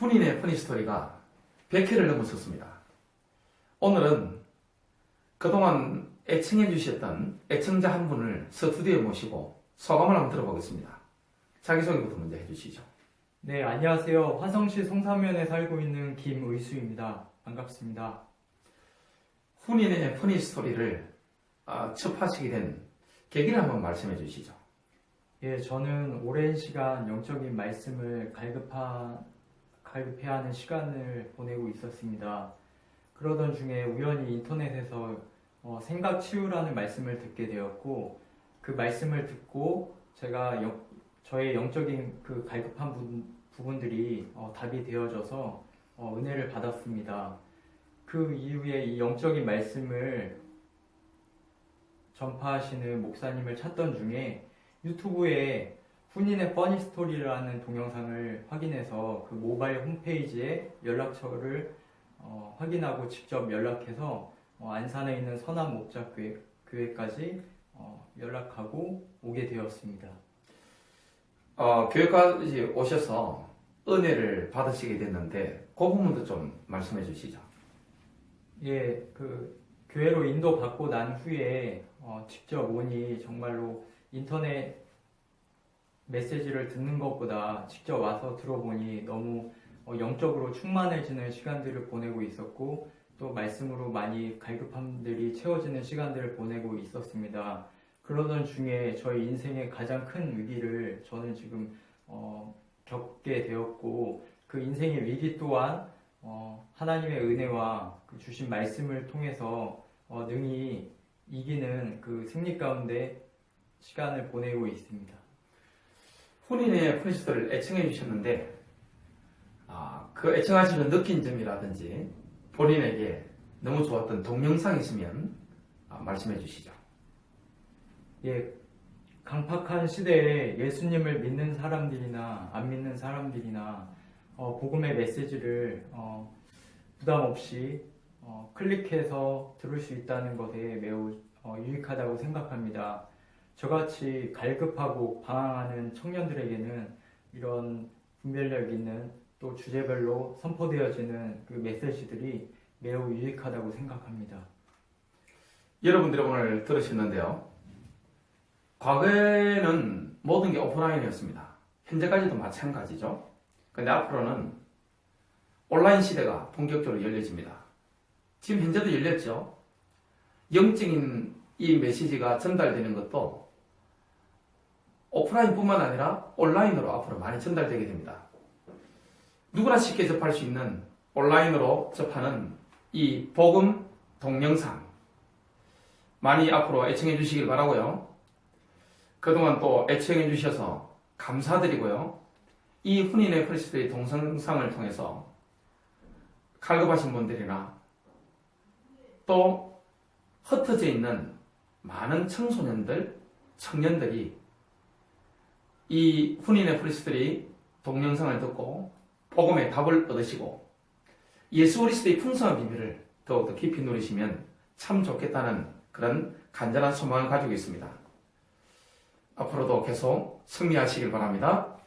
혼인의 퍼니스토리가 100회를 넘었었습니다. 오늘은 그동안 애청해 주셨던 애청자 한 분을 스튜디오에 모시고 소감을 한번 들어보겠습니다. 자기소개부터 먼저 해주시죠. 네, 안녕하세요. 화성시 송사면에 살고 있는 김의수입니다. 반갑습니다. 혼인의 퍼니스토리를 아, 접하시게 된 계기를 한번 말씀해 주시죠. 예, 저는 오랜 시간 영적인 말씀을 갈급하, 갈급해야 하는 시간을 보내고 있었습니다. 그러던 중에 우연히 인터넷에서 어, 생각 치유라는 말씀을 듣게 되었고, 그 말씀을 듣고 제가 영- 저의 영적인 그 갈급한 부, 부분들이 어, 답이 되어져서 어, 은혜를 받았습니다. 그 이후에 이 영적인 말씀을 전파하시는 목사님을 찾던 중에 유튜브에 훈인의 퍼니 스토리라는 동영상을 확인해서 그 모바일 홈페이지에 연락처를 어, 확인하고 직접 연락해서 어, 안산에 있는 선한 목자교회 교회까지 어, 연락하고 오게 되었습니다. 어, 교회까지 오셔서 은혜를 받으시게 됐는데 그 부분도 좀 말씀해 주시죠. 예, 그 교회로 인도 받고 난 후에 어, 직접 오니 정말로 인터넷 메시지를 듣는 것보다 직접 와서 들어보니 너무 어, 영적으로 충만해지는 시간들을 보내고 있었고 또 말씀으로 많이 갈급함들이 채워지는 시간들을 보내고 있었습니다. 그러던 중에 저희 인생의 가장 큰 위기를 저는 지금 어, 겪게 되었고 그 인생의 위기 또한 어, 하나님의 은혜와 그 주신 말씀을 통해서 어, 능히 이기는 그 승리 가운데 시간을 보내고 있습니다. 혼인의 퍼니스토리를 애청해 주셨는데 아, 그 애청하시는 느낀 점이라든지 본인에게 너무 좋았던 동영상 있으면 아, 말씀해 주시죠. 예, 강팍한 시대에 예수님을 믿는 사람들이나 안 믿는 사람들이나 어, 복음의 메시지를 어, 부담 없이 어, 클릭해서 들을 수 있다는 것에 매우 어, 유익하다고 생각합니다. 저같이 갈급하고 방황하는 청년들에게는 이런 분별력 있는 또 주제별로 선포되어지는 그 메시지들이 매우 유익하다고 생각합니다. 여러분들이 오늘 들으셨는데요. 과거에는 모든 게 오프라인이었습니다. 현재까지도 마찬가지죠. 근데 앞으로는 온라인 시대가 본격적으로 열려집니다. 지금 현재도 열렸죠. 영적인 이 메시지가 전달되는 것도 오프라인뿐만 아니라 온라인으로 앞으로 많이 전달되게 됩니다. 누구나 쉽게 접할 수 있는 온라인으로 접하는 이 복음 동영상 많이 앞으로 애청해 주시길 바라고요. 그동안 또 애청해 주셔서 감사드리고요. 이 훈인의 프리스트의 동영상을 통해서 갈급하신 분들이나 또 흩어져 있는 많은 청소년들, 청년들이 이 훈인의 프리스트리 동영상을 듣고 복음의 답을 얻으시고 예수 그리스도의 풍성한 비밀을 더욱더 깊이 누리시면 참 좋겠다는 그런 간절한 소망을 가지고 있습니다. 앞으로도 계속 승리하시길 바랍니다.